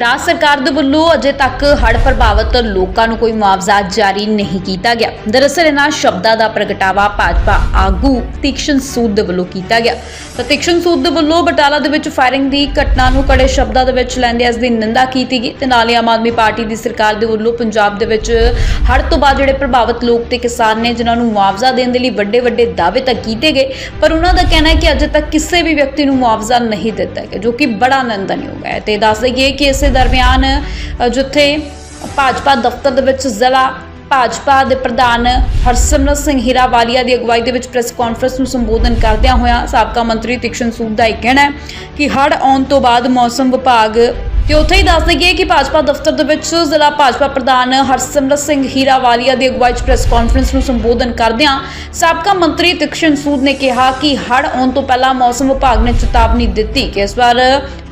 ਰਾਜ ਸਰਕਾਰ ਦੇ ਵੱਲੋਂ ਅਜੇ ਤੱਕ ਹੜ੍ਹ ਪ੍ਰਭਾਵਿਤ ਲੋਕਾਂ ਨੂੰ ਕੋਈ ਮੁਆਵਜ਼ਾ ਜਾਰੀ ਨਹੀਂ ਕੀਤਾ ਗਿਆ। ਦਰਅਸਲ, ਇਹਨਾਂ ਸ਼ਬਦਾਂ ਦਾ ਪ੍ਰਗਟਾਵਾ ਭਾਜਪਾ ਆਗੂ ਤੀਕਸ਼ਣ ਸੂਦ ਦੇ ਵੱਲੋਂ ਕੀਤਾ ਗਿਆ। ਤਾਂ ਤੀਕਸ਼ਣ ਸੂਦ ਦੇ ਵੱਲੋਂ ਬਟਾਲਾ ਦੇ ਵਿੱਚ ਫਾਇਰਿੰਗ ਦੀ ਘਟਨਾ ਨੂੰ ਕੜੇ ਸ਼ਬਦਾਂ ਦੇ ਵਿੱਚ ਲੈਂਦੇ ਇਸ ਦੀ ਨਿੰਦਾ ਕੀਤੀ ਗਈ ਤੇ ਨਾਲ ਹੀ ਆਮ ਆਦਮੀ ਪਾਰਟੀ ਦੀ ਸਰਕਾਰ ਦੇ ਵੱਲੋਂ ਪੰਜਾਬ ਦੇ ਵਿੱਚ ਹੜ੍ਹ ਤੋਂ ਬਾਅਦ ਜਿਹੜੇ ਪ੍ਰਭਾਵਿਤ ਲੋਕ ਤੇ ਕਿਸਾਨ ਨੇ, ਜਿਨ੍ਹਾਂ ਨੂੰ ਮੁਆਵਜ਼ਾ ਦੇਣ ਦੇ ਲਈ ਵੱਡੇ ਵੱਡੇ ਦਾਅਵੇ ਤਾਂ ਕੀਤੇ ਗਏ, ਪਰ ਉਹਨਾਂ ਦਾ ਕਹਿਣਾ ਹੈ ਕਿ ਅਜੇ ਤੱਕ ਕਿਸੇ ਵੀ ਵਿਅਕਤੀ ਨੂੰ ਮੁਆਵਜ਼ਾ ਨਹੀਂ ਦਿੱਤਾ ਗਿਆ, ਜੋ ਕਿ ਬੜਾ ਨਿੰਦਣਯੋਗ ਹੈ। ਤੇ ਦੱਸ ਦਈਏ ਕਿ ਇਸ ਦਰਮਿਆਨ ਜਿੱਥੇ ਭਾਜਪਾ ਦਫ਼ਤਰ ਦੇ ਵਿੱਚ ਜ਼ਿਲ੍ਹਾ ਭਾਜਪਾ ਦੇ ਪ੍ਰਧਾਨ ਹਰਸਿਮਰਤ ਸਿੰਘ ਹੀਰਾਵਾਲੀਆ ਦੀ ਅਗਵਾਈ ਦੇ ਵਿੱਚ ਪ੍ਰੈਸ ਕਾਨਫਰੰਸ ਨੂੰ ਸੰਬੋਧਨ ਕਰਦਿਆਂ ਹੋਇਆਂ ਸਾਬਕਾ ਮੰਤਰੀ ਤਿਕਸ਼ਨ ਸੂਦ ਦਾ ਇਹ ਕਹਿਣਾ ਹੈ ਕਿ ਹੜ੍ਹ ਆਉਣ ਤੋਂ ਬਾਅਦ ਮੌਸਮ ਵਿਭਾਗ, ਤੇ ਉੱਥੇ ਹੀ ਦੱਸ ਦਈਏ ਕਿ ਭਾਜਪਾ ਦਫ਼ਤਰ ਦੇ ਵਿੱਚ ਜ਼ਿਲ੍ਹਾ ਭਾਜਪਾ ਪ੍ਰਧਾਨ ਹਰਸਿਮਰਤ ਸਿੰਘ ਹੀਰਾਵਾਲੀਆ ਦੀ ਅਗਵਾਈ 'ਚ ਪ੍ਰੈਸ ਕਾਨਫਰੰਸ ਨੂੰ ਸੰਬੋਧਨ ਕਰਦਿਆਂ ਸਾਬਕਾ ਮੰਤਰੀ ਤਿਕਸ਼ਨ ਸੂਦ ਨੇ ਕਿਹਾ ਕਿ ਹੜ੍ਹ ਆਉਣ ਤੋਂ ਪਹਿਲਾਂ ਮੌਸਮ ਵਿਭਾਗ ਨੇ ਚੇਤਾਵਨੀ ਦਿੱਤੀ ਕਿ ਇਸ ਵਾਰ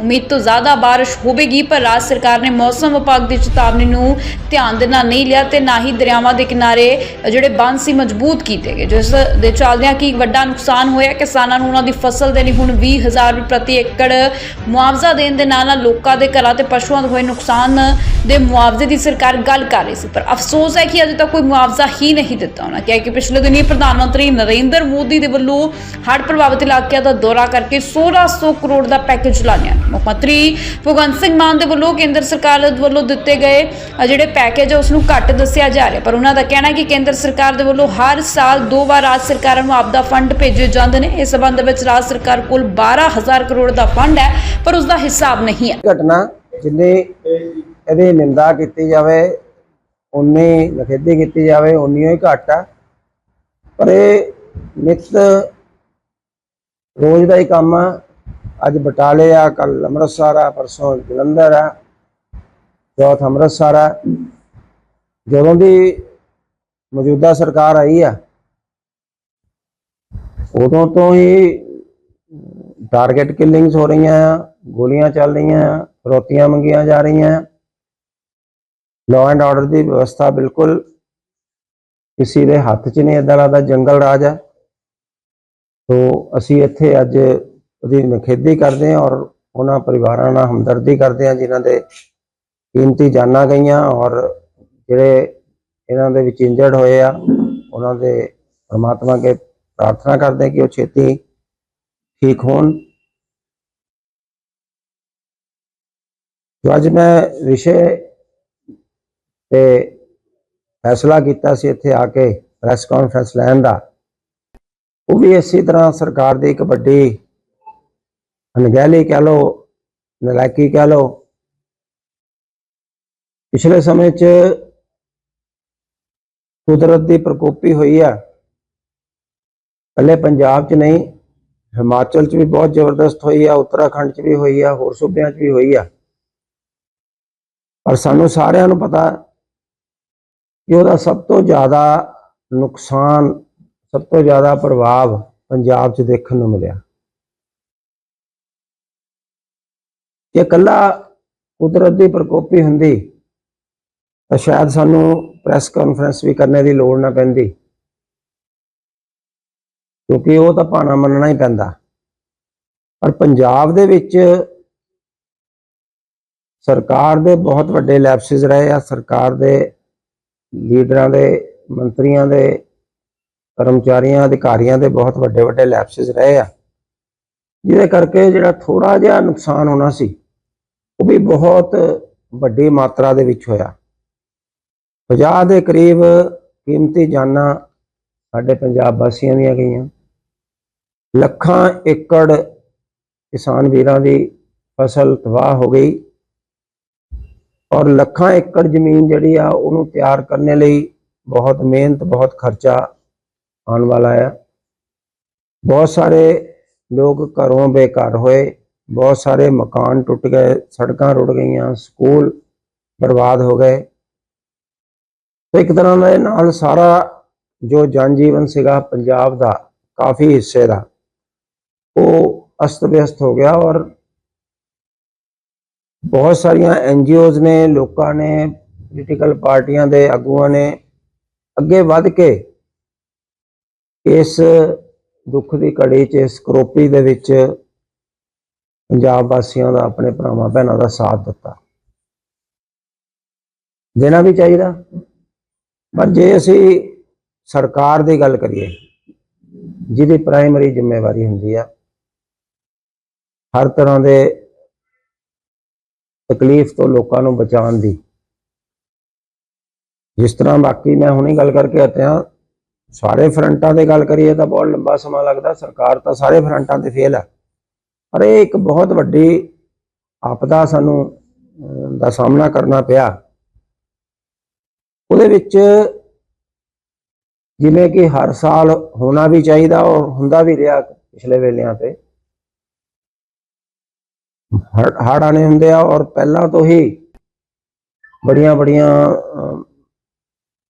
ਉਮੀਦ ਤੋਂ ਜ਼ਿਆਦਾ ਬਾਰਿਸ਼ ਹੋਵੇਗੀ, ਪਰ ਰਾਜ ਸਰਕਾਰ ਨੇ ਮੌਸਮ ਵਿਭਾਗ ਦੀ ਚੇਤਾਵਨੀ ਨੂੰ ਧਿਆਨ ਦੇ ਨਾਲ ਨਹੀਂ ਲਿਆ ਤੇ ਨਾ ਹੀ ਦਰਿਆਵਾਂ ਦੇ ਕਿਨਾਰੇ ਜਿਹੜੇ ਬੰਦ ਸੀ ਮਜ਼ਬੂਤ ਕੀਤੇ ਗਏ, ਜਿਸ ਦੇ ਚੱਲਦਿਆਂ ਕਿ ਵੱਡਾ ਨੁਕਸਾਨ ਹੋਇਆ। ਕਿਸਾਨਾਂ ਨੂੰ ਉਹਨਾਂ ਦੀ ਫਸਲ ਦੇ ਲਈ ਹੁਣ 20000 ਰੁਪਏ ਪ੍ਰਤੀ ਏਕੜ ਮੁਆਵਜ਼ਾ ਦੇਣ ਦੇ ਨਾਲ ਨਾਲ ਲੋਕਾਂ ਦੇ ਘਰਾਂ ਤੇ ਪਸ਼ੂਆਂ ਦੇ ਹੋਏ ਨੁਕਸਾਨ ਦੇ ਮੁਆਵਜ਼ੇ ਦੀ ਸਰਕਾਰ ਗੱਲ ਕਰ ਰਹੀ ਸੀ। ਪਰ ਅਫਸੋਸ ਹੈ ਕਿ ਅਜੇ ਤੱਕ ਕੋਈ ਮੁਆਵਜ਼ਾ ਹੀ ਨਹੀਂ ਦਿੱਤਾ ਉਹਨਾਂ ਕਿਹਾ ਕਿ ਪਿਛਲੇ ਦਿਨੀ ਪ੍ਰਧਾਨ ਮੰਤਰੀ ਨਰਿੰਦਰ ਮੋਦੀ ਦੇ ਵੱਲੋਂ ਹੜ੍ਹ ਪ੍ਰਭਾਵਿਤ ਇਲਾਕਿਆਂ ਦਾ ਦੌਰਾ ਕਰਕੇ 1600 ਕਰੋੜ ਦਾ ਪੈਕੇਜ ਲਾਇਆ ਮੁੱਖ ਮੰਤਰੀ ਭਗਵੰਤ ਸਿੰਘ ਮਾਨ ਦੇ ਵੱਲੋਂ ਕੇਂਦਰ ਸਰਕਾਰ ਵੱਲੋਂ ਦਿੱਤੇ ਗਏ ਜਿਹੜੇ ਪੈਕੇਜ ਉਸ ਨੂੰ ਘੱਟ ਦੱਸਿਆ ਜਾ ਰਿਹਾ। ਪਰ ਉਹਨਾਂ ਦਾ ਕਹਿਣਾ ਹੈ ਕਿ ਕੇਂਦਰ ਸਰਕਾਰ ਦੇ ਵੱਲੋਂ ਹਰ ਸਾਲ ਦੋ ਵਾਰ ਰਾਜ ਸਰਕਾਰਾਂ ਨੂੰ ਆਪਦਾ ਫੰਡ ਭੇਜੇ ਜਾਂਦੇ ਨੇ। ਇਸ ਸਬੰਧ ਵਿੱਚ ਰਾਜ ਸਰਕਾਰ ਕੋਲ 12000 ਕਰੋੜ ਦਾ ਫੰਡ ਹੈ, ਪਰ ਉਸ ਦਾ ਹਿਸਾਬ ਨਹੀਂ ਹੈ। ਘਟਨਾ ਜਿੰਨੀ ਇਹਦੀ ਨਿੰਦਾ ਕੀਤੀ ਜਾਵੇ ਉਨੀ ਨਖੇਦੀ ਕੀਤੀ ਜਾਵੇ ਉਨੀ ਹੀ ਘੱਟ ਆ। ਪਰ ਇਹ ਨਿਤ ਰੋਜ਼ ਦਾ ਹੀ ਕੰਮ ਆ। ਅੱਜ ਬਟਾਲੇ ਆ ਕੱਲ ਅੰਮ੍ਰਿਤਸਰ ਆ, ਪਰਸੋਂ ਜਲੰਧਰ ਆ, ਚੌਥ ਅੰਮ੍ਰਿਤਸਰ ਆ। ਜਦੋਂ ਦੀ ਮੌਜੂਦਾ ਸਰਕਾਰ ਆਈ ਆ, ਉਦੋਂ ਤੋਂ ਹੀ ਟਾਰਗੇਟ ਕਿਲਿੰਗਸ ਹੋ ਰਹੀਆਂ ਆ, ਗੋਲੀਆਂ ਚੱਲ ਰਹੀਆਂ ਆ, ਰੋਟੀਆਂ ਮੰਗੀਆਂ ਜਾ ਰਹੀਆਂ ਆ। ਲਾਅ ਐਂਡ ਆਰਡਰ ਦੀ ਵਿਵਸਥਾ ਬਿਲਕੁਲ ਕਿਸੇ ਦੇ ਹੱਥ 'ਚ ਨਹੀਂ, ਏਦਾਂ ਲੱਗਦਾ ਜੰਗਲ ਰਾਜ ਹੈ ਸੋ ਅਸੀਂ ਇੱਥੇ ਅੱਜ ਉਹਦੀ ਨਿਖੇਧੀ ਕਰਦੇ ਹਾਂ ਔਰ ਉਹਨਾਂ ਪਰਿਵਾਰਾਂ ਨਾਲ ਹਮਦਰਦੀ ਕਰਦੇ ਹਾਂ ਜਿਨ੍ਹਾਂ ਦੇ ਕੀਮਤੀ ਜਾਨਾਂ ਗਈਆਂ ਔਰ ਜਿਹੜੇ ਇਹਨਾਂ ਦੇ ਵਿੱਚ ਇੰਜਰਡ ਹੋਏ ਆ, ਉਹਨਾਂ ਦੇ ਪਰਮਾਤਮਾ ਕੇ ਪ੍ਰਾਰਥਨਾ ਕਰਦੇ ਕਿ ਉਹ ਛੇਤੀ ਠੀਕ ਹੋਣ। ਜੋ ਅੱਜ ਮੈਂ ਵਿਸ਼ੇ ਤੇ ਫੈਸਲਾ ਕੀਤਾ ਸੀ ਇੱਥੇ ਆ ਕੇ ਪ੍ਰੈਸ ਕਾਨਫਰੰਸ ਲੈਣ ਦਾ, ਉਹ ਵੀ ਇਸੇ ਤਰ੍ਹਾਂ ਸਰਕਾਰ ਦੀ ਇੱਕ ਵੱਡੀ ਅਣਗਹਿਲੀ ਕਹਿ ਲੋ ਨਲਾਇਕੀ ਕਹਿ ਲੋ ਪਿਛਲੇ ਸਮੇਂ 'ਚ ਕੁਦਰਤ ਦੀ ਪ੍ਰਕੋਪੀ ਹੋਈ ਆ ਪਹਿਲੇ ਪੰਜਾਬ 'ਚ ਨਹੀਂ ਹਿਮਾਚਲ 'ਚ ਵੀ ਬਹੁਤ ਜ਼ਬਰਦਸਤ ਹੋਈ ਆ ਉੱਤਰਾਖੰਡ 'ਚ ਵੀ ਹੋਈ ਆ ਹੋਰ ਸੂਬਿਆਂ 'ਚ ਵੀ ਹੋਈ ਆ ਪਰ ਸਾਨੂੰ ਸਾਰਿਆਂ ਨੂੰ ਪਤਾ ਕਿ ਉਹਦਾ ਸਭ ਤੋਂ ਜ਼ਿਆਦਾ ਨੁਕਸਾਨ ਸਭ ਤੋਂ ਜ਼ਿਆਦਾ ਪ੍ਰਭਾਵ ਪੰਜਾਬ 'ਚ ਦੇਖਣ ਨੂੰ ਮਿਲਿਆ ਜੇ ਕੱਲਾ ਕੁਦਰਤ ਦੀ ਪ੍ਰਕੋਪੀ ਹੁੰਦੀ, ਤਾਂ ਸ਼ਾਇਦ ਸਾਨੂੰ ਪ੍ਰੈਸ ਕਾਨਫਰੰਸ ਵੀ ਕਰਨੇ ਦੀ ਲੋੜ ਨਾ ਪੈਂਦੀ। ਕਿਉਂਕਿ ਉਹ ਤਾਂ ਭਾਣਾ ਮੰਨਣਾ ਹੀ ਪੈਂਦਾ। ਪਰ ਪੰਜਾਬ ਦੇ ਵਿੱਚ ਸਰਕਾਰ ਦੇ ਬਹੁਤ ਵੱਡੇ ਲੈਪਸਿਸ ਰਹੇ ਆ। ਸਰਕਾਰ ਦੇ ਲੀਡਰਾਂ ਦੇ, ਮੰਤਰੀਆਂ ਦੇ, ਕਰਮਚਾਰੀਆਂ, ਅਧਿਕਾਰੀਆਂ ਦੇ ਬਹੁਤ ਵੱਡੇ ਵੱਡੇ ਲੈਪਸਿਸ ਰਹੇ ਆ। ਜਿਹਦੇ ਕਰਕੇ ਜਿਹੜਾ ਥੋੜਾ ਜਿਹਾ ਨੁਕਸਾਨ ਹੋਣਾ ਸੀ। ਉਹ ਵੀ ਬਹੁਤ ਵੱਡੀ ਮਾਤਰਾ ਦੇ ਵਿੱਚ ਹੋਇਆ। 50 ਦੇ ਕਰੀਬ ਕੀਮਤੀ ਜਾਨਾਂ ਸਾਡੇ ਪੰਜਾਬ ਵਾਸੀਆਂ ਦੀਆਂ ਗਈਆਂ। ਲੱਖਾਂ ਏਕੜ ਕਿਸਾਨ ਵੀਰਾਂ ਦੀ ਫਸਲ ਤਬਾਹ ਹੋ ਗਈ ਔਰ ਲੱਖਾਂ ਏਕੜ ਜ਼ਮੀਨ ਜਿਹੜੀ ਆ, ਉਹਨੂੰ ਤਿਆਰ ਕਰਨ ਲਈ ਬਹੁਤ ਮਿਹਨਤ, ਬਹੁਤ ਖਰਚਾ ਆਉਣ ਵਾਲਾ ਆ। ਬਹੁਤ ਸਾਰੇ ਲੋਕ ਘਰੋਂ ਬੇਘਰ ਹੋਏ। ਬਹੁਤ ਸਾਰੇ ਮਕਾਨ ਟੁੱਟ ਗਏ, ਸੜਕਾਂ ਰੁੜ ਗਈਆਂ, ਸਕੂਲ ਬਰਬਾਦ ਹੋ ਗਏ। ਤੇ ਇੱਕ ਤਰ੍ਹਾਂ ਦੇ ਨਾਲ ਸਾਰਾ ਜੋ ਜਨ ਜੀਵਨ ਸੀਗਾ ਪੰਜਾਬ ਦਾ, ਕਾਫੀ ਹਿੱਸੇ ਦਾ, ਉਹ ਅਸਤ ਵਿਅਸਤ ਹੋ ਗਿਆ ਔਰ ਬਹੁਤ ਸਾਰੀਆਂ ਐਨਜੀਓਜ਼ ਨੇ, ਲੋਕਾਂ ਨੇ, ਪੋਲੀਟੀਕਲ ਪਾਰਟੀਆਂ ਦੇ ਆਗੂਆਂ ਨੇ ਅੱਗੇ ਵੱਧ ਕੇ ਇਸ ਦੁੱਖ ਦੀ ਘੜੀ 'ਚ, ਇਸ ਕਰੋਪੀ ਦੇ ਵਿੱਚ ਪੰਜਾਬ ਵਾਸੀਆਂ ਦਾ, ਆਪਣੇ ਭਰਾਵਾਂ, ਭੈਣਾਂ ਦਾ ਸਾਥ ਦਿੱਤਾ। ਦੇਣਾ ਵੀ ਚਾਹੀਦਾ। ਪਰ ਜੇ ਅਸੀਂ ਸਰਕਾਰ ਦੀ ਗੱਲ ਕਰੀਏ, ਜਿਹਦੀ ਪ੍ਰਾਇਮਰੀ ਜ਼ਿੰਮੇਵਾਰੀ ਹੁੰਦੀ ਆ, ਹਰ ਤਰ੍ਹਾਂ ਦੇ ਤਕਲੀਫ ਤੋਂ ਲੋਕਾਂ ਨੂੰ ਬਚਾਉਣ ਦੀ। ਜਿਸ ਤਰ੍ਹਾਂ ਬਾਕੀ ਮੈਂ ਹੁਣੇ ਗੱਲ ਕਰਕੇ ਹਟਿਆ, ਸਾਰੇ ਫਰੰਟਾਂ ਤੇ ਗੱਲ ਕਰੀਏ ਤਾਂ ਬਹੁਤ ਲੰਬਾ ਸਮਾਂ ਲੱਗਦਾ। ਸਰਕਾਰ ਤਾਂ ਸਾਰੇ ਫਰੰਟਾਂ ਤੇ ਫੇਲ ਹੈ ਪਰ ਇਹ ਇੱਕ ਬਹੁਤ ਵੱਡੀ ਆਪਦਾ ਸਾਨੂੰ ਦਾ ਸਾਹਮਣਾ ਕਰਨਾ ਪਿਆ। ਉਹਦੇ ਵਿੱਚ ਜਿਵੇਂ ਕਿ ਹਰ ਸਾਲ ਹੋਣਾ ਵੀ ਚਾਹੀਦਾ ਔਰ ਹੁੰਦਾ ਵੀ ਰਿਹਾ ਪਿਛਲੇ ਵੇਲਿਆਂ ਤੇ। ਹੜ ਆਣੇ ਹੁੰਦੇ ਆ ਔਰ ਪਹਿਲਾਂ ਤੋਂ ਹੀ ਬੜੀਆਂ ਬੜੀਆਂ ਅਹ,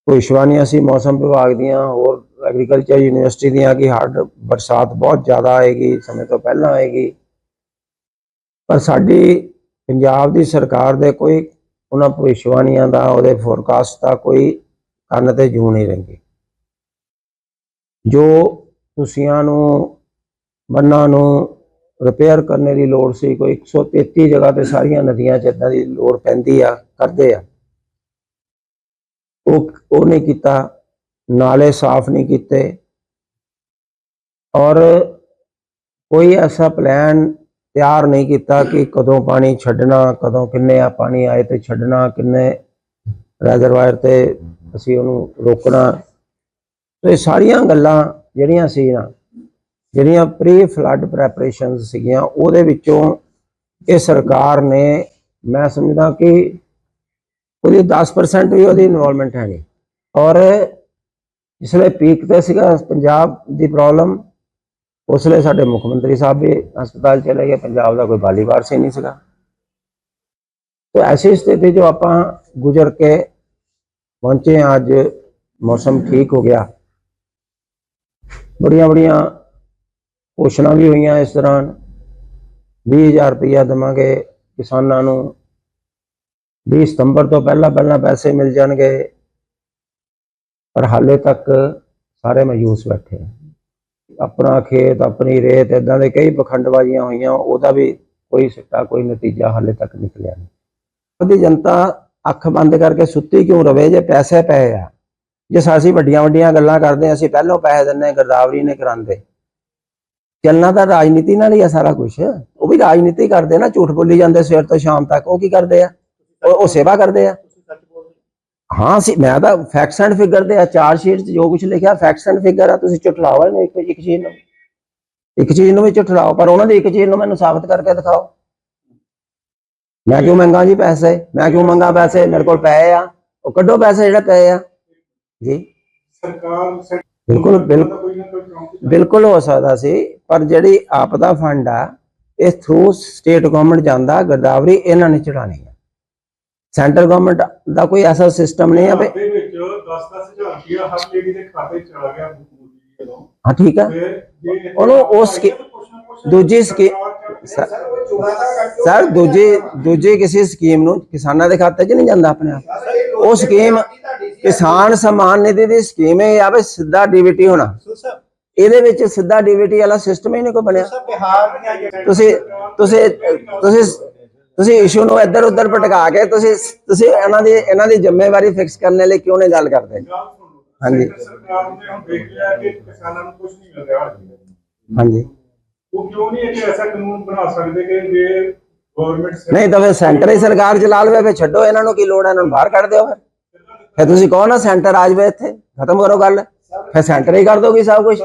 ਭਵਿੱਖਬਾਣੀਆਂ ਸੀ ਮੌਸਮ ਵਿਭਾਗ ਦੀਆਂ ਹੋਰ ਐਗਰੀਕਲਚਰ ਯੂਨੀਵਰਸਿਟੀ ਦੀਆਂ ਕਿ ਹੜ ਬਰਸਾਤ ਬਹੁਤ ਜ਼ਿਆਦਾ ਆਏਗੀ ਸਮੇਂ ਤੋਂ ਪਹਿਲਾਂ ਆਏਗੀ। ਪਰ ਸਾਡੀ ਪੰਜਾਬ ਦੀ ਸਰਕਾਰ ਦੇ ਕੋਈ ਉਹਨਾਂ ਭਵਿੱਖਬਾਣੀਆਂ ਦਾ, ਉਹਦੇ ਫੋਰਕਾਸਟ ਦਾ ਕੋਈ ਕੰਨ ਤੇ ਜੂ ਨਹੀਂ ਰਹਿੰਦੀ। ਜੋ ਤੁਸੀਆਂ ਨੂੰ ਬੰਨਾਂ ਨੂੰ ਰਿਪੇਅਰ ਕਰਨੇ ਦੀ ਲੋੜ ਸੀ, ਕੋਈ 133 ਜਗ੍ਹਾ ਤੇ ਸਾਰੀਆਂ ਨਦੀਆਂ 'ਚ ਏਦਾਂ ਦੀ ਲੋੜ ਪੈਂਦੀ ਆ, ਕਰਦੇ ਆ। ਉਹ ਉਹ ਨਹੀਂ ਕੀਤਾ, ਨਾਲੇ ਸਾਫ਼ ਨਹੀਂ ਕੀਤੇ। ਔਰ ਕੋਈ ਐਸਾ ਪਲਾਨ ਤਿਆਰ ਨਹੀਂ ਕੀਤਾ ਕਿ ਕਦੋਂ ਪਾਣੀ ਛੱਡਣਾ, ਕਦੋਂ ਕਿੰਨੇ ਆ ਪਾਣੀ ਆਏ ਤੇ ਛੱਡਣਾ, ਕਿੰਨੇ ਰੈਜ਼ਰਵਾਇਰ ਤੇ ਅਸੀਂ ਉਹਨੂੰ ਰੋਕਣਾ। ਤੇ ਇਹ ਸਾਰੀਆਂ ਗੱਲਾਂ ਜਿਹੜੀਆਂ ਸੀ ਨਾ, ਜਿਹੜੀਆਂ ਪ੍ਰੀ ਫਲੱਡ ਪ੍ਰੈਪਰੇਸ਼ਨਸ ਸੀਗੀਆਂ, ਉਹਦੇ ਵਿੱਚੋਂ ਇਹ ਸਰਕਾਰ ਨੇ, ਮੈਂ ਸਮਝਦਾ ਕਿ ਉਹਦੀ 10% ਵੀ ਉਹਦੀ ਇਨਵੋਲਵਮੈਂਟ ਹੈ ਨਹੀਂ ਔਰ ਇਸ ਵੇਲੇ ਪੀਕ ਤੇ ਸੀਗਾ ਪੰਜਾਬ ਦੀ ਪ੍ਰੋਬਲਮ ਉਸ ਵੇਲੇ ਸਾਡੇ ਮੁੱਖ ਮੰਤਰੀ ਸਾਹਿਬ ਵੀ ਹਸਪਤਾਲ ਚਲੇ ਗਏ। ਪੰਜਾਬ ਦਾ ਕੋਈ ਬਾਲੀਵਾਰ ਸੀ ਨਹੀਂ ਸੀਗਾ। ਤੇ ਐਸੀ ਸਥਿਤੀ ਜੋ ਆਪਾਂ ਗੁਜ਼ਰ ਕੇ ਪਹੁੰਚੇ ਹਾਂ, ਅੱਜ ਮੌਸਮ ਠੀਕ ਹੋ ਗਿਆ। ਬੜੀਆਂ ਬੜੀਆਂ ਘੋਸ਼ਣਾ ਵੀ ਹੋਈਆਂ ਇਸ ਦੌਰਾਨ। 20000 ਰੁਪਇਆ ਦੇਵਾਂਗੇ ਕਿਸਾਨਾਂ ਨੂੰ। 20 ਸਤੰਬਰ ਤੋਂ ਪਹਿਲਾਂ ਪਹਿਲਾਂ ਪੈਸੇ ਮਿਲ ਜਾਣਗੇ। ਪਰ ਹਾਲੇ ਤੱਕ ਸਾਰੇ ਮਾਯੂਸ ਬੈਠੇ ਆ। ਆਪਣਾ ਖੇਤ, ਆਪਣੀ ਰੇਤ ਇਦਾਂ ਦੇ ਕਈ ਪਖੰਡਬਾਜ਼ੀਆਂ ਹੋਈਆਂ, ਉਹਦਾ ਵੀ ਕੋਈ ਸਿੱਟਾ, ਕੋਈ ਨਤੀਜਾ ਹਾਲੇ ਤੱਕ ਨਿਕਲਿਆ ਨਹੀਂ। ਉਹਦੀ ਜਨਤਾ ਅੱਖ ਬੰਦ ਕਰਕੇ ਸੁੱਤੀ ਕਿਉਂ ਰਵੇ? ਜੇ ਪੈਸੇ ਪਏ ਆ, ਜੇ ਅਸੀਂ ਵੱਡੀਆਂ ਵੱਡੀਆਂ ਗੱਲਾਂ ਕਰਦੇ ਅਸੀਂ ਪਹਿਲਾਂ ਪੈਸੇ ਦਿੰਨੇ ਗਰਦਾਵਰੀ ਨੇ ਕਰਾਂਦੇ ਚੱਲਣਾ ਤਾਂ ਰਾਜਨੀਤੀ ਨਾਲ ਹੀ ਆ ਸਾਰਾ ਕੁਝ ਉਹ ਵੀ ਰਾਜਨੀਤੀ ਕਰਦੇ ਨਾ, ਝੂਠ ਬੋਲੀ ਜਾਂਦੇ ਸਵੇਰ ਤੋਂ ਸ਼ਾਮ ਤੱਕ। ਉਹ ਕੀ ਕਰਦੇ ਆ? ਉਹ ਸੇਵਾ ਕਰਦੇ ਆ। ਹਾਂ ਸੀ ਮੈਂ ਤਾਂ ਫੈਕਟਸ ਐਂਡ ਫਿਗਰ ਦੇ ਆ ਚਾਰ ਸ਼ੀਟ 'ਚ ਜੋ ਕੁਝ ਲਿਖਿਆ ਫੈਕਟਸ ਐਂਡ ਫਿਗਰ ਆ ਤੁਸੀਂ ਝੁਠਲਾਓ ਇਹਨੂੰ ਇੱਕ ਇੱਕ ਚੀਜ਼ ਨੂੰ। ਇੱਕ ਚੀਜ਼ ਨੂੰ ਵੀ ਝੁਠਲਾਓ ਪਰ ਉਹਨਾਂ ਦੀ ਇੱਕ ਚੀਜ਼ ਨੂੰ ਮੈਨੂੰ ਸਾਬਤ ਕਰਕੇ ਦਿਖਾਓ। ਮੈਂ ਕਿਉਂ ਮੰਗਾ ਜੀ ਪੈਸੇ? ਮੈਂ ਕਿਉਂ ਮੰਗਾ ਪੈਸੇ? ਮੇਰੇ ਕੋਲ ਪਏ ਆ। ਉਹ ਕੱਢੋ ਪੈਸੇ ਜਿਹੜੇ ਪਏ ਆ। ਜੀ। ਸਰਕਾਰ ਬਿਲਕੁਲ ਬਿਲਕੁਲ ਨਾ ਹੋ ਸਕਦਾ ਸੀ ਪਰ ਜਿਹੜੀ ਆਪਦਾ ਫੰਡ ਆ ਇਹ ਥਰੂ ਸਟੇਟ ਗਵਰਨਮੈਂਟ ਜਾਂਦਾ ਗਰਦਾਵਰੀ ਇਹਨਾਂ ਨੇ ਚੜਾਣੀ ਹੈ ਸੈਂਟਰ ਗਵਰਨਮੈਂਟ ਦਾ ਕੋਈ ਐਸਾ ਸਿਸਟਮ ਨਹੀਂ ਹੈ ਵੀ ਦੇ ਵਿੱਚ 10-10000 ਰੁਪਇਆ ਹਰ ਲੇਡੀ ਦੇ ਖਾਤੇ ਚ ਚਲਾ ਗਿਆ ਹਾਂ ਠੀਕ ਆ। ਉਹਨੂੰ ਉਸ ਦੂਜੀ ਸਕੀ- ਸਰਕਾਰ ਕਰ- ਸਰ ਦੂਜੀ ਦੂਜੀ ਕਿਸੇ ਸਕੀਮ ਨੂੰ ਕਿਸਾਨਾਂ ਦੇ ਖਾਤੇ 'ਚ ਨਹੀਂ ਜਾਂਦਾ ਆਪਣੇ ਆਪ। ਉਹ ਸਕੀਮ ਕਿਸਾਨ ਸਨਮਾਨ ਨਿਧੀ ਦੀ ਸਕੀਮ ਹੈ ਆਵੇ ਸਿੱਧਾ ਡੀਬੀਟੀ ਹੋਣਾ। ਇਹਦੇ ਵਿੱਚ ਸਿੱਧਾ ਡੀਬੀਟੀ ਵਾਲਾ ਸਿਸਟਮ ਹੀ ਨਹੀਂ ਕੋਈ ਬਣਿਆ। ਤੁਸੀਂ ਤੁਸੀਂ ਤੁਸੀਂ ਤੁਸੀਂ ਇਸ਼ੂ ਨੂੰ ਇੱਧਰ ਉੱਧਰ ਭਟਕਾ ਕੇ ਤੁਸੀਂ ਤੁਸੀਂ ਇਹਨਾਂ ਦੀ ਇਹਨਾਂ ਦੀ ਜ਼ਿੰਮੇਵਾਰੀ ਫਿਕਸ ਕਰਨ ਲਈ ਕਿਉਂ ਨਹੀਂ ਗੱਲ ਕਰਦੇ। ਹਾਂਜੀ। ਸੈਂਟਰ ਸਰਕਾਰ ਨੇ ਹੁਣ ਦੇਖ ਲਿਆ ਕਿ ਕਿਸਾਨਾਂ ਨੂੰ ਕੁਝ ਨਹੀਂ ਮਿਲ ਰਿਹਾ ਹਾਂਜੀ। ਉਹ ਕਿਉਂ ਨਹੀਂ ਇੱਕ ਐਸਾ ਕਾਨੂੰਨ ਬਣਾ ਸਕਦੇ ਕਿ ਜੇ ਗਵਰਨਮੈਂਟ ਨਹੀਂ ਤਾਂ ਫਿਰ ਸੈਂਟਰ ਹੀ ਸਰਕਾਰ ਚਲਾ ਲਵੇ ਫਿਰ ਛੱਡੋ ਇਹਨਾਂ ਨੂੰ ਕੀ ਲੋੜ ਹੈ ਇਹਨਾਂ ਨੂੰ ਬਾਹਰ ਕੱਢ ਦਿਓ ਫਿਰ? ਫਿਰ ਤੁਸੀਂ ਕਹੋ ਨਾ ਸੈਂਟਰ ਆ ਜਾਵੇ ਇੱਥੇ? ਖਤਮ ਕਰੋ ਗੱਲ। ਫਿਰ ਸੈਂਟਰ ਹੀ ਕਰ ਦੋਗੀ ਸਭ ਕੁਝ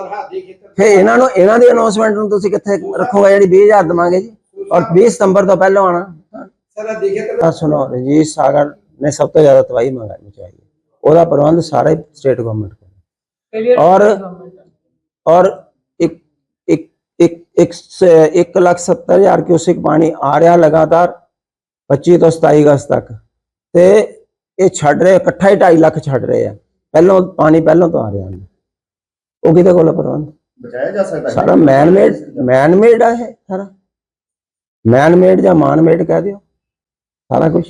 ਫਿਰ ਇਹਨਾਂ ਨੂੰ ਇਹਨਾਂ ਦੀ ਅਨਾਉਂਸਮੈਂਟ ਨੂੰ ਤੁਸੀਂ ਕਿੱਥੇ ਰੱਖੋਗੇ ਜਿਹੜੀ 20000 ਦਵਾਂਗੇ ਜੀ? ਔਰ 20 ਸਤੰਬਰ ਤੋਂ ਪਹਿਲਾਂ ਆਣਾ ਆ ਸੁਣੋ ਰਜੀਸ਼ ਸਾਗਰ ਨੇ ਸਭ ਤੋਂ ਜ਼ਿਆਦਾ ਤਬਾਹੀ ਮੰਗਾਈ ਚਾਹੀਏ ਉਹਦਾ ਪ੍ਰਬੰਧ ਸਾਰਾ ਹੀ। ਸਟੇਟ ਗਵਰਨਮੈਂਟ ਕੋਲ ਔਰ ਔਰ ਇੱਕ ਇੱਕ ਇੱਕ ਇੱਕ ਸ- ਇੱਕ ਲੱਖ ਸੱਤਰ ਹਜ਼ਾਰ ਕਿਊਸਿਕ ਪਾਣੀ ਆ ਰਿਹਾ ਲਗਾਤਾਰ 25 ਤੋਂ 27 ਅਗਸਤ ਤੱਕ। ਤੇ ਇਹ ਛੱਡ ਰਹੇ ਇਕੱਠਾ ਹੀ 2.5 ਲੱਖ ਛੱਡ ਰਹੇ ਆ। ਪਹਿਲਾਂ ਪਾਣੀ ਪਹਿਲਾਂ ਤੋਂ ਆ ਰਿਹਾ ਹੈ। ਉਹ ਕਿਹਦੇ ਕੋਲ ਆ ਪ੍ਰਬੰਧ? ਬਚਾਇਆ ਜਾ ਸਕਦਾ ਹੈ। ਸਾਰਾ ਮੈਨ ਮੇਡ ਮੈਨ ਮੇਡ ਆ ਇਹ ਸਾਰਾ। ਮੈਨ ਮੇਡ ਜਾਂ ਮਾਨ ਮੇਡ ਕਹਿ ਦਿਓ। ਸਾਰਾ ਕੁਝ